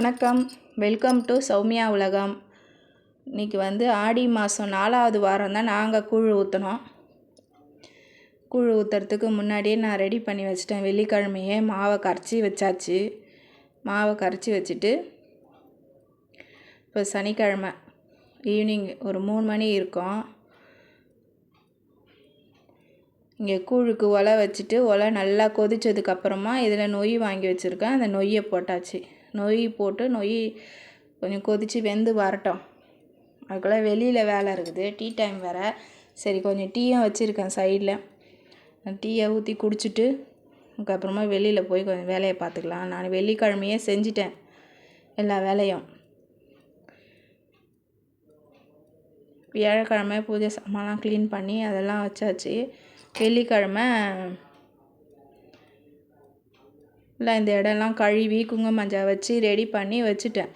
வணக்கம். Welcome to Soumya உலகம். இன்றைக்கி வந்து ஆடி மாதம் நாலாவது வாரம் தான் நாங்கள் கூழ் ஊற்றினோம் கூழ் ஊற்றுறதுக்கு முன்னாடியே நான் ரெடி பண்ணி வச்சிட்டேன். வெள்ளிக்கிழமையே மாவை கரைச்சி வச்சாச்சு. மாவை கரைச்சி வச்சுட்டு இப்போ சனிக்கிழமை ஈவினிங் ஒரு மூணு மணி இருக்கும். இங்கே கூழுக்கு ஒலை வச்சுட்டு ஒலை நல்லா கொதிச்சதுக்கப்புறமா இதில் நொய் வாங்கி வச்சுருக்கேன். அந்த நொய்யை போட்டாச்சு. நொய் போட்டு நொய் கொஞ்சம் கொதித்து வெந்து வரட்டும். அதுக்குள்ளே வெளியில் வேலை இருக்குது. டீ டைம் வேறு. சரி கொஞ்சம் டீயும் வச்சுருக்கேன் சைடில். டீயை ஊற்றி குடிச்சிட்டு அதுக்கப்புறமா வெளியில் போய் கொஞ்சம் வேலையை பார்த்துக்கலாம். நான் வெள்ளிக்கிழமையே செஞ்சிட்டேன் எல்லா வேலையும். வியாழக்கிழமை பூஜை சாமான்லாம் க்ளீன் பண்ணி அதெல்லாம் வச்சாச்சு. வெள்ளிக்கிழமை இல்லை இந்த இடம்லாம் கழுவி குங்கும மஞ்சள் வச்சு ரெடி பண்ணி வச்சுட்டேன்.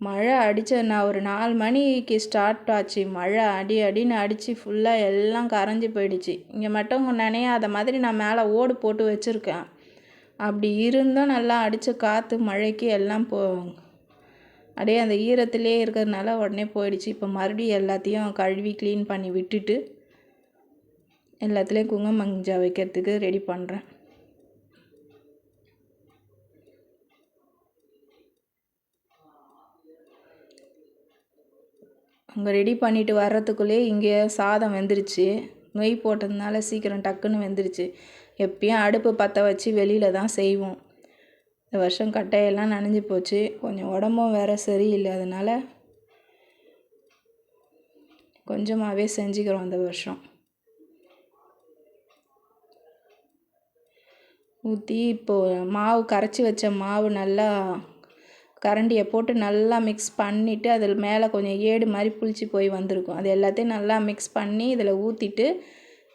மழை அடித்த நான் ஒரு நாலு மணிக்கு ஸ்டார்ட் ஆச்சு. மழை அடி அடின்னு அடித்து ஃபுல்லாக எல்லாம் கரைஞ்சி போயிடுச்சு. இங்கே மட்டும் நினையாத மாதிரி நான் மேலே ஓடு போட்டு வச்சுருக்கேன். அப்படி இருந்தும் நல்லா அடித்த காற்று மழைக்கு எல்லாம் போ அப்படியே அந்த ஈரத்துலேயே இருக்கிறதுனால உடனே போயிடுச்சு. இப்போ மறுபடியும் எல்லாத்தையும் கழுவி க்ளீன் பண்ணி விட்டுட்டு எல்லாத்துலேயும் குங்கும மஞ்சள் வைக்கிறதுக்கு ரெடி பண்ணுறேன் அங்கே ரெடி பண்ணிவிட்டு வர்றதுக்குள்ளே இங்கே சாதம் வெந்துருச்சு. நொய் போட்டதுனால சீக்கிரம் டக்குன்னு வெந்துருச்சு. எப்பயும் அடுப்பு பற்ற வச்சு வெளியில் தான் செய்வோம். இந்த வருஷம் கட்டையெல்லாம் நனைஞ்சு போச்சு. கொஞ்சம் உடம்பும் வேறு சரியில்லை. அதனால் கொஞ்சமாகவே செஞ்சுக்கிறோம் இந்த வருஷம். ஊற்றி இப்போது மாவு கரைச்சி வச்ச மாவு நல்லா கரண்டியை போட்டு நல்லா மிக்ஸ் பண்ணிவிட்டு அதில் மேலே கொஞ்சம் ஏடு மாதிரி புளிச்சு போய் வந்திருக்கும். அது எல்லாத்தையும் நல்லா மிக்ஸ் பண்ணி இதில் ஊற்றிட்டு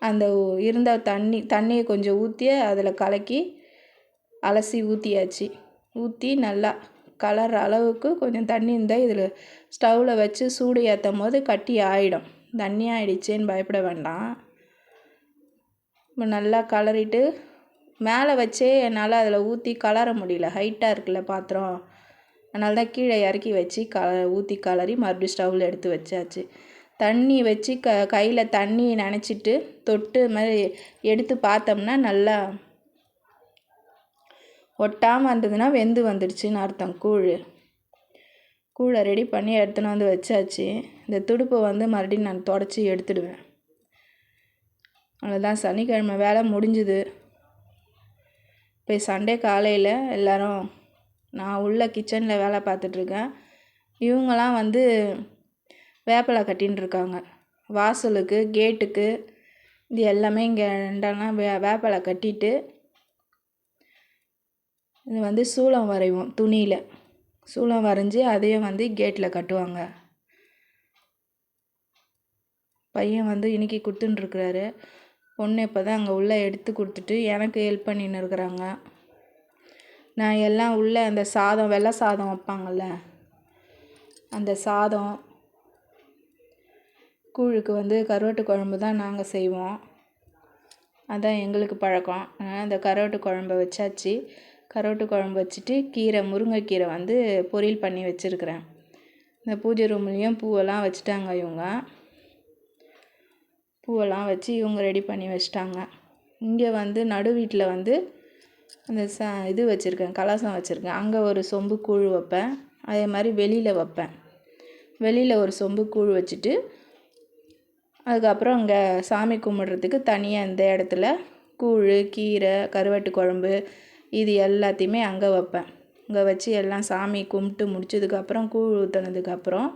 அந்த இருந்த தண்ணி தண்ணியை கொஞ்சம் ஊற்றி அதில் கலக்கி அலசி ஊற்றியாச்சு ஊற்றி நல்லா கலர் அளவுக்கு கொஞ்சம் தண்ணி இருந்தால் இதில் ஸ்டவ்வில் வச்சு சூடு ஏற்றும் போது கட்டி ஆகிடும் தண்ணி ஆகிடுச்சேன்னு பயப்பட வேண்டாம். இப்போ நல்லா கலரிட்டு மேலே வச்சே என்னால் அதில் ஊற்றி கலர முடியல. ஹைட்டாக இருக்குல்ல பாத்திரம். அதனால தான் கீழே இறக்கி வச்சு க ஊற்றி கலரி மறுபடியும் ஸ்டவ்வில் எடுத்து வச்சாச்சு. தண்ணி வச்சு க கையில் தண்ணி நினச்சிட்டு தொட்டு மாதிரி எடுத்து பார்த்தோம்னா நல்லா ஒட்டாமல் இருந்ததுன்னா வெந்து வந்துடுச்சுன்னு அர்த்தம் கூழ். கூழை ரெடி பண்ணி எடுத்துன்னு வந்து வச்சாச்சு. இந்த துடுப்பை வந்து மறுபடியும் நான் தொடச்சி எடுத்துடுவேன். அவ்வளோதான் சனிக்கிழமை வேலை முடிஞ்சுது. இப்போ சண்டே காலையில் எல்லோரும் நான் உள்ள கிச்சனில் வேலை பார்த்துட்ருக்கேன். இவங்களாம் வந்து வேப்பிலை கட்டின்னு இருக்காங்க வாசலுக்கு கேட்டுக்கு இது எல்லாமே இங்கே ரெண்டெல்லாம் வே வேப்பிலை கட்டிட்டு இது வந்து சூளம் வரைவோம் துணியில். சூளம் வரைஞ்சி அதையும் வந்து கேட்டில் கட்டுவாங்க. பையன் வந்து இன்றைக்கி கொடுத்துட்டுருக்குறாரு பொண்ணு இப்போ தான் அங்கே உள்ளே எடுத்து கொடுத்துட்டு எனக்கு ஹெல்ப் பண்ணின்னு இருக்கிறாங்க. நான் எல்லாம் உள்ளே அந்த சாதம் வெள்ளை சாதம் வைப்பாங்கள்ல அந்த சாதம் கூழுக்கு வந்து கருவாட்டு குழம்பு தான் நாங்கள் செய்வோம். அதான் எங்களுக்கு பழக்கம். அதனால் அந்த கருவாட்டு குழம்ப வச்சாச்சு. கருவாட்டு குழம்பு வச்சுட்டு கீரை முருங்கைக்கீரை வந்து பொரியல் பண்ணி வச்சுருக்குறேன். இந்த பூஜை ரூம்லேயும் பூவெல்லாம் வச்சுட்டாங்க இவங்க. பூவெல்லாம் வச்சு இவங்க ரெடி பண்ணி வச்சிட்டாங்க. இங்கே வந்து நடு வீட்டில் வந்து அந்த ச இது வச்சுருக்கேன் கலசம் வச்சுருக்கேன். அங்கே ஒரு சொம்பு கூழ் வைப்பேன். அதே மாதிரி வெளியில் வைப்பேன். வெளியில் ஒரு சொம்பு கூழ் வச்சுட்டு அதுக்கப்புறம் அங்கே சாமி கும்பிட்றதுக்கு தனியாக இந்த இடத்துல கூழ் கீரை கருவாட்டு குழம்பு இது எல்லாத்தையுமே அங்கே வைப்பேன். அங்கே வச்சு எல்லாம் சாமி கும்பிட்டு முடிச்சதுக்கப்புறம் கூழ் ஊற்றுனதுக்கப்புறம்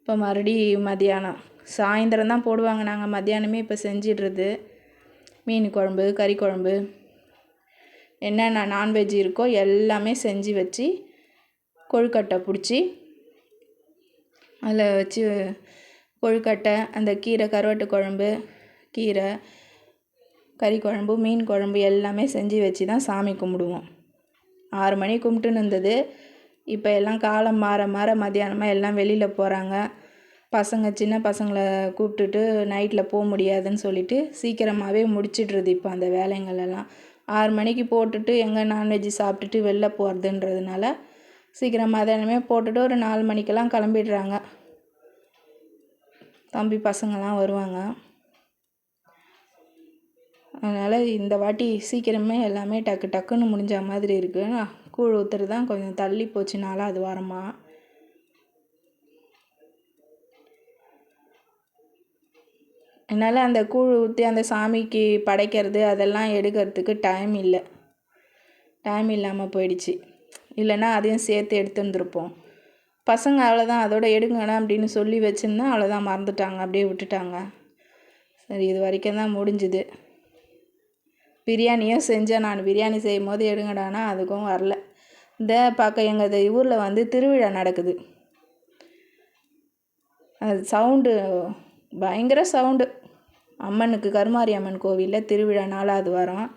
இப்போ மறுபடி மதியானம் சாயந்தரம் தான் போடுவாங்க நாங்கள் மத்தியானமே இப்போ செஞ்சிடுறது. மீன் குழம்பு கறி குழம்பு. என்னென்ன நான்வெஜ் இருக்கோ எல்லாமே செஞ்சு வச்சு கொழுக்கட்டை பிடிச்சி அதில் வச்சு கொழுக்கட்டை அந்த கீரை கருவாட்டு குழம்பு கீரை கறி குழம்பு மீன் குழம்பு எல்லாமே செஞ்சு வச்சு தான் சாமி கும்பிடுவோம். ஆறு மணி கும்பிட்டுன்னு இருந்தது. இப்போ எல்லாம் காலம் மாற மாற மத்தியானமாக எல்லாம் வெளியில் போகிறாங்க பசங்க சின்ன பசங்களை கூப்பிட்டுட்டு நைட்டில் போக முடியாதுன்னு சொல்லிட்டு சீக்கிரமாகவே முடிச்சிடுறது இப்போ அந்த வேலைங்களெல்லாம் ஆறு மணிக்கு போட்டுட்டு எங்கே நான்வெஜ்ஜு சாப்பிட்டுட்டு வெளில போகிறதுன்றதுனால சீக்கிரம் மதியானமே போட்டுட்டு ஒரு நாலு மணிக்கெல்லாம் கிளம்பிடுறாங்க. தம்பி பசங்கள்லாம் வருவாங்க. அதனால் இந்த வாட்டி சீக்கிரமே எல்லாமே டக்கு டக்குன்னு முடிஞ்ச மாதிரி இருக்குது கூழ் ஊற்றுறது தான் கொஞ்சம் தள்ளி போச்சு. நாலாவது வாரமாக என்னால் அந்த கூழ் ஊற்றி அந்த சாமிக்கு படைக்கிறது அதெல்லாம் எடுக்கிறதுக்கு டைம் இல்லை. டைம் இல்லாமல் போயிடுச்சு. இல்லைன்னா அதையும் சேர்த்து எடுத்துருந்துருப்போம் பசங்க அவ்வளோதான் அதோட எடுங்கண்ணா அப்படின்னு சொல்லி வச்சுருந்தேன் அவ்வளோதான் மறந்துட்டாங்க அப்படியே விட்டுட்டாங்க. சரி இது வரைக்கும் தான் முடிஞ்சுது. பிரியாணியும் செஞ்சேன் நான். பிரியாணி செய்யும் போது எடுங்கடானா அதுக்கும் வரல. இந்த பார்க்க எங்கள் ஊரில் வந்து திருவிழா நடக்குது. அது சவுண்டு பயங்கர சவுண்டு அம்மனுக்கு கருமாரி அம்மன் கோவிலில் திருவிழா நாலாவது வாரம்.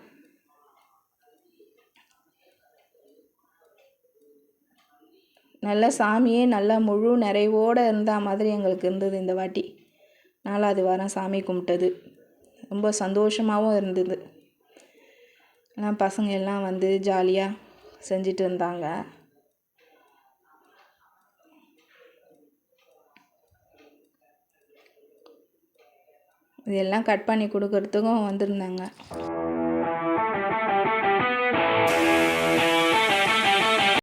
நல்ல சாமியே நல்லா முழு நிறைவோடு இருந்த மாதிரி எங்களுக்கு இருந்தது இந்த வாட்டி. நாலாவது வாரம் சாமி கும்பிட்டது. ரொம்ப சந்தோஷமாகவும் இருந்தது. எல்லாம் பசங்க எல்லாம் வந்து ஜாலியாக செஞ்சிட்டு இருந்தாங்க. இதெல்லாம் கட் பண்ணி கொடுக்கறதுக்கும் வந்திருந்தாங்க.